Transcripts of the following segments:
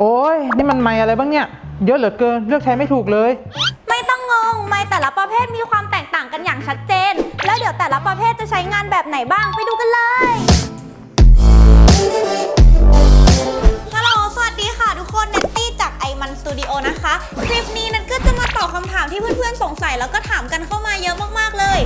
โอ้ยนี่มันไม่อะไรบ้างเนี่ย เยอะเหลือเกินเลือกใช้ไม่ถูกเลย ไม่ต้องงง ไม้แต่ละประเภทมีความแตกต่างกันอย่างชัดเจน แล้วเดี๋ยวแต่ละประเภทจะใช้งานแบบไหนบ้างไปดูกันเลยฮัลโหลสวัสดีค่ะทุกคนเนตตี้จากไอมันสตูดิโอนะคะ คลิปนี้นันก็จะมาตอบคำถามที่เพื่อนๆสงสัยแล้วก็ถามกันเข้ามาเยอะมากๆเลย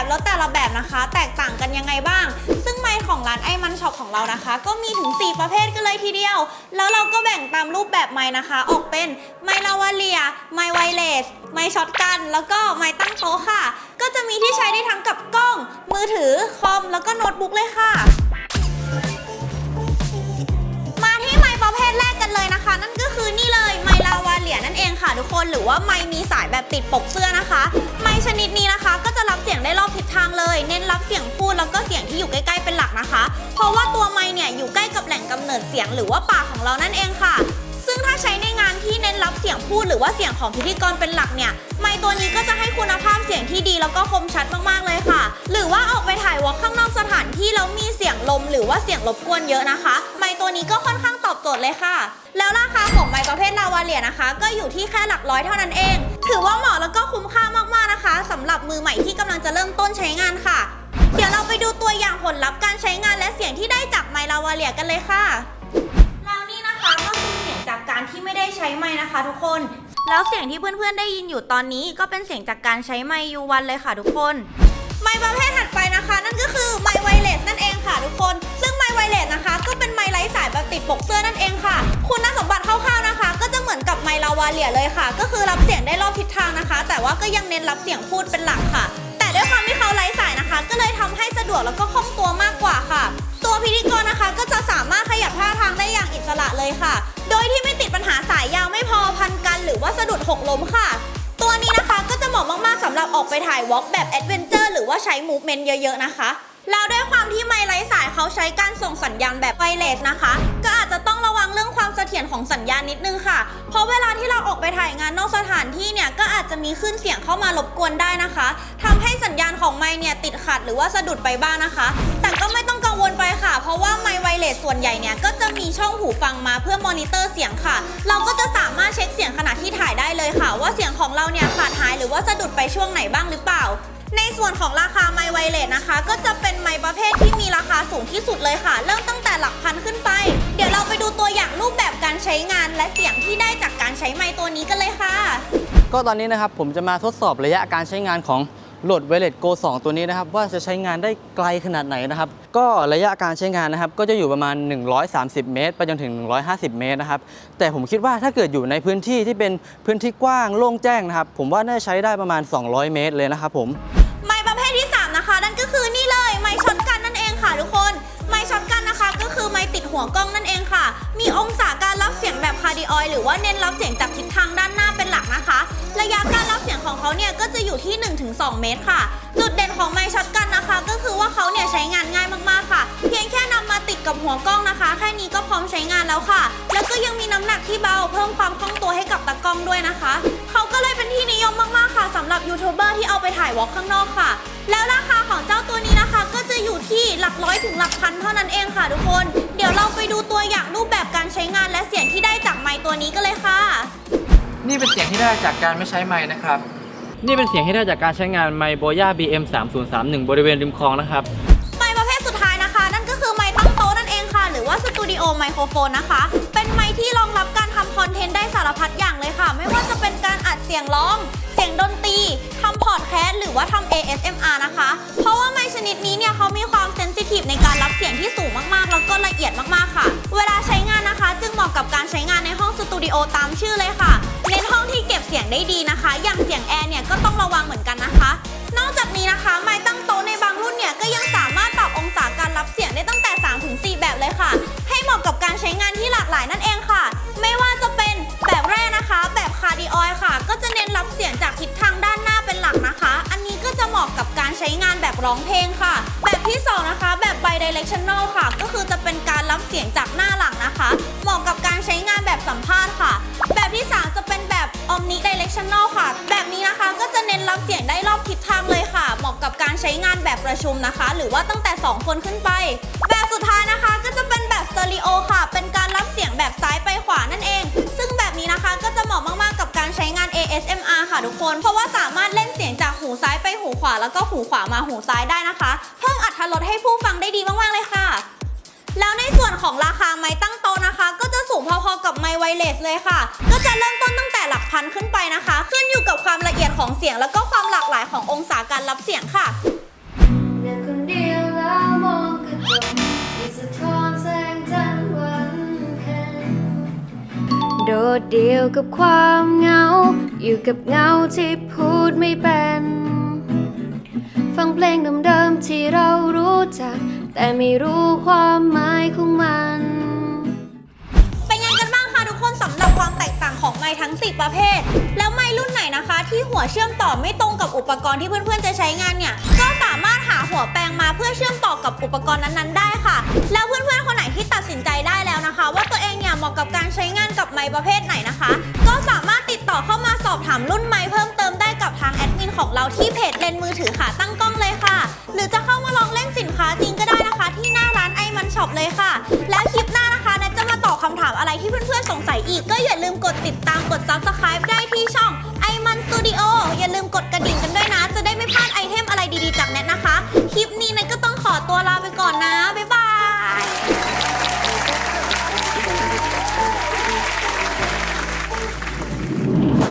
แบบแล้วแต่ละแบบนะคะ แตกต่างกันยังไงบ้าง ซึ่งไม้ของร้านไอมันช็อปของเรานะคะ ก็มีถึง 4 ประเภทกันเลยทีเดียว แล้วเราก็แบ่งตามรูปแบบไม้นะคะ ออกเป็นไม้ลาวาเลีย ไม้ไวเลส ไม้ช็อตกัน แล้วก็ไม้ตั้งโต๊ะค่ะ ก็จะมีที่ใช้ได้ทั้งกับกล้อง มือถือ คอม แล้วก็โน้ตบุ๊กเลยค่ะมาที่ไม้ประเภทแรกกันเลยนะคะ นั่นก็คือนี่ เหลียนั่นเองค่ะทุกคนหรือว่าไม้มีสายแบบติดปกเสื้อนะคะ ไม้ชนิดนี้นะคะก็จะรับเสียงได้รอบทิศทางเลย เน้นรับเสียงพูดแล้วก็เสียงที่อยู่ใกล้ๆเป็นหลักนะคะ เพราะว่าตัวไม้เนี่ยอยู่ใกล้กับแหล่งกำเนิดเสียงหรือว่าปากของเรานั่นเองค่ะ ซึ่งถ้าใช้ในงานที่เน้นรับเสียงพูดหรือว่าเสียงของพิธีกรเป็นหลักเนี่ยไมค์ตัวนี้ก็จะให้คุณภาพเสียงที่ดีแล้วก็คมชัดมากๆเลยค่ะ หรือว่าออกไปถ่ายวอล์กข้างนอกสถานที่แล้วมีเสียงลม หรือว่าเสียงรบกวนเยอะนะคะ ไมค์ตัวนี้ก็ค่อนข้าง โจทย์เลยค่ะ แล้วราคาของไมค์ประเภทลาวาเลียนะคะ ก็อยู่ที่แค่หลักร้อยเท่านั้นเอง ถือว่าเหมาะแล้วก็คุ้มค่ามากๆนะคะสำหรับมือใหม่ที่กำลังจะเริ่มต้นใช้งานค่ะ เดี๋ยวเราไปดูตัวอย่างผลลัพธ์การใช้งานและเสียงที่ได้จากไมค์ลาวาเลียกันเลยค่ะแล้วนี่นะคะก็คือเสียงจากการที่ไม่ได้ใช้ไม้นะคะ ทุกคนแล้วเสียงที่เพื่อนๆได้ยินอยู่ตอนนี้ก็เป็นเสียงจากการใช้ไมยูวันเลยค่ะทุกคน ไมประเภทถัดไปนะคะ นั่นก็คือไมไวเลสนั่นเองค่ะทุกคน ไมไวเลสนะคะ ก็เป็นไมค์ไร้สายแบบติดปกเสื้อนั่นเองค่ะ คุณสมบัติคร่าวๆนะคะ ก็จะเหมือนกับไมลาวาเลียเลยค่ะ ก็คือรับเสียงได้รอบทิศทางนะคะ แต่ว่าก็ยังเน้นรับเสียงพูดเป็นหลักค่ะ แต่ด้วยความที่เขาไร้สายนะคะ ก็เลยทำให้สะดวกแล้วก็คล่องตัวมากกว่าค่ะ ตัวพิธีกรนะคะ ก็จะสามารถขยับท่าทางได้อย่างอิสระเลยค่ะ โดยที่ไม่ติดปัญหาสายยาวไม่พอพันกัน หรือว่าสะดุดหกล้มค่ะ ตัวนี้นะคะก็จะเหมาะมากๆสำหรับออกไปถ่ายวอล์กแบบแอดเวนเจอร์หรือว่าใช้มูฟเมนต์เยอะๆนะคะ แล้วด้วยความที่ไมค์ไร้สายเขาใช้การส่งสัญญาณแบบไวเลสนะคะ ก็อาจจะต้องระวังเรื่องความเสถียรของสัญญาณนิดนึงค่ะ เพราะเวลาที่เราออกไปถ่ายงานนอกสถานที่เนี่ยก็อาจจะมีขึ้นเสียงเข้ามารบกวนได้นะคะทำให้สัญญาณของไมค์เนี่ยติดขัดหรือว่าสะดุดไปบ้างนะคะ แต่ก็ไม่ต้องกังวลไปค่ะ เพราะว่าไมค์ไวเลสส่วนใหญ่เนี่ยก็จะมีช่องหูฟังมาเพื่อมอนิเตอร์เสียงค่ะ เราก็จะสามารถเช็คเสียงขณะที่ถ่ายได้เลยค่ะ ว่าเสียงของเราเนี่ยขาดหายหรือว่าสะดุดไปช่วงไหนบ้างหรือเปล่า ในส่วนของราคาไมไวเลสนะคะ ก็จะเป็นไมประเภทที่มีราคาสูงที่สุดเลยค่ะ เริ่มตั้งแต่หลักพันขึ้นไป เดี๋ยวเราไปดูตัวอย่างรูปแบบการใช้งาน และเสียงที่ได้จากการใช้ไมตัวนี้กันเลยค่ะ ก็ตอนนี้นะครับผมจะมาทดสอบระยะการใช้งานของโหลดไวเลสโก2ตัวนี้นะครับ ว่าจะใช้งานได้ไกลขนาดไหนนะครับ ก็ระยะการใช้งานนะครับ ก็จะอยู่ประมาณ 130 เมตร ไปจนถึง 150 เมตรนะครับ แต่ผมคิดว่าถ้าเกิดอยู่ในพื้นที่ที่เป็นพื้นที่กว้างโล่งแจ้งนะครับ ผมว่าน่าใช้ได้ประมาณ 200 เมตรเลยนะครับผม หัวกล้องนั่นเองค่ะ มีองศาการรับเสียงแบบคาร์ดิออยหรือว่าเน้นรับเสียงจากทิศทางด้านหน้าเป็นหลักนะคะ ระยะการรับเสียงของเขาเนี่ยก็จะอยู่ที่ 1-2 เมตรค่ะ จุดเด่นของไมช็อตกันนะคะ ก็คือว่าเขาเนี่ยใช้งานง่ายมากๆค่ะ เพียงแค่นำมาติดกับหัวกล้องนะคะ แค่นี้ก็พร้อมใช้งานแล้วค่ะ แล้วก็ยังมีน้ำหนักที่เบาเพิ่มความคล่องตัวให้กับตากล้องด้วยนะคะเขาก็เลยเป็นที่นิยมมากๆค่ะสำหรับยูทูบเบอร์ที่เอาไปถ่ายวอล์กข้างนอกค่ะ แล้วราคาของเจ้าตัวนี้นะคะ ก็จะอยู่ที่หลักร้อยถึงหลักพันเท่านั้นเองค่ะทุกคน ตัวอย่างรูปแบบการใช้งานและเสียงที่ได้จากไมค์ตัวนี้กันเลยค่ะ นี่เป็นเสียงที่ได้จากการไม่ใช้ไม้นะครับ นี่เป็นเสียงที่ได้จากการใช้งานไมโบย่า BM 3031บริเวณริมคลองนะครับ ไมค์ประเภทสุดท้ายนะคะ นั่นก็คือไมค์ตั้งโต๊ะนั่นเองค่ะ หรือว่าสตูดิโอไมโครโฟนนะคะ เป็นไมค์ที่รองรับการทำคอนเทนต์ได้สารพัดอย่างเลยค่ะ ไม่ว่าจะเป็นการอัดเสียงร้อง เสียงดนตรีทำพอดแคสต์หรือว่าทำ ASMR นะคะ เพราะว่าไมค์ชนิดนี้เนี่ยเขามีความ ใช้งานในห้องสตูดิโอตามชื่อเลยค่ะ เน้นห้องที่เก็บเสียงได้ดีนะคะ อย่างเสียงแอร์เนี่ยก็ต้องระวังเหมือนกันนะคะ นอกจากนี้นะคะไม้ตั้งโต๊ะในบางรุ่นเนี่ยก็ยังสามารถปรับองศาการรับเสียงได้ตั้งแต่ 3-4 แบบเลยค่ะ ให้เหมาะกับการใช้งานที่หลากหลายนั่นเองค่ะ ไม่ว่าจะเป็นแบบแรกนะคะ แบบคาร์ดิออยค่ะ ก็จะเน้นรับเสียงจากทิศทางด้านหน้าเป็นหลักนะคะ อันนี้ก็จะเหมาะกับการใช้งานแบบร้องเพลงค่ะ แบบที่สองนะคะแบบ bidirectional ค่ะ ก็คือจะเป็นการรับเสียงจาก ช้งานแบบประชุมนะคะ หรือว่าตั้งแต่ 2 คนขึ้นไป แบบสุดท้ายนะคะก็จะเป็นแบบสเตอริโอค่ะ เป็นการรับเสียงแบบซ้ายไปขวานั่นเอง ซึ่งแบบนี้นะคะก็จะเหมาะมากๆกับการใช้งาน ASMR ค่ะทุกคน เพราะว่าสามารถเล่นเสียงจากหูซ้ายไปหูขวา แล้วก็หูขวามาหูซ้ายได้นะคะ เพิ่มอัตรารสให้ผู้ฟังได้ดีมากๆเลยค่ะแล้วในส่วนของราคาไม้ตั้งโตนะคะ ก็จะสูงพอๆกับไม้ไวเลสเลยค่ะ ก็จะเริ่มต้นตั้งแต่หลักพันขึ้นไปนะคะ ขึ้นอยู่กับความละเอียดของเสียง แล้วก็ความหลากหลายขององศาการรับเสียงค่ะ ดเดียวกับความเหงา อยู่กับเงาที่พูดไม่เป็น ฟังเพลงเดิมๆที่เรารู้จัก แต่ไม่รู้ความหมายของมัน เป็นไงกันบ้างคะทุกคนสำหรับความแตกต่างของไม้ทั้ง 10 ประเภท แล้วไม้รุ่นไหนนะคะ ที่หัวเชื่อมต่อไม่ตรงกับอุปกรณ์ที่เพื่อนๆจะใช้งานเนี่ย ก็สามารถหาหัวแปลงมาเพื่อเชื่อมต่อกับอุปกรณ์นั้นๆได้ค่ะ ม้ประเภทไหนนะคะ ก็สามารถติดต่อเข้ามาสอบถามรุ่นไม้เพิ่มเติมได้กับทางแอดมินของเราที่เพจเลนมือถือขาตั้งกล้องเลยค่ะ หรือจะเข้ามาลองเล่นสินค้าจริงก็ได้นะคะ ที่หน้าร้านไอมันช็อปเลยค่ะ แล้วคลิปหน้านะคะแนทจะมาตอบคำถามอะไรที่เพื่อนๆสงสัยอีก ก็อย่าลืมกดติดตามกด subscribe ได้ที่ช่องไอมันสตูดิโออย่าลืมกดกระดิ่งกันด้วยนะ จะได้ไม่พลาดไอเทมอะไรดีๆจากแนทนะคะ คลิปนี้แนทก็ต้องขอตัวลาไปก่อนนะ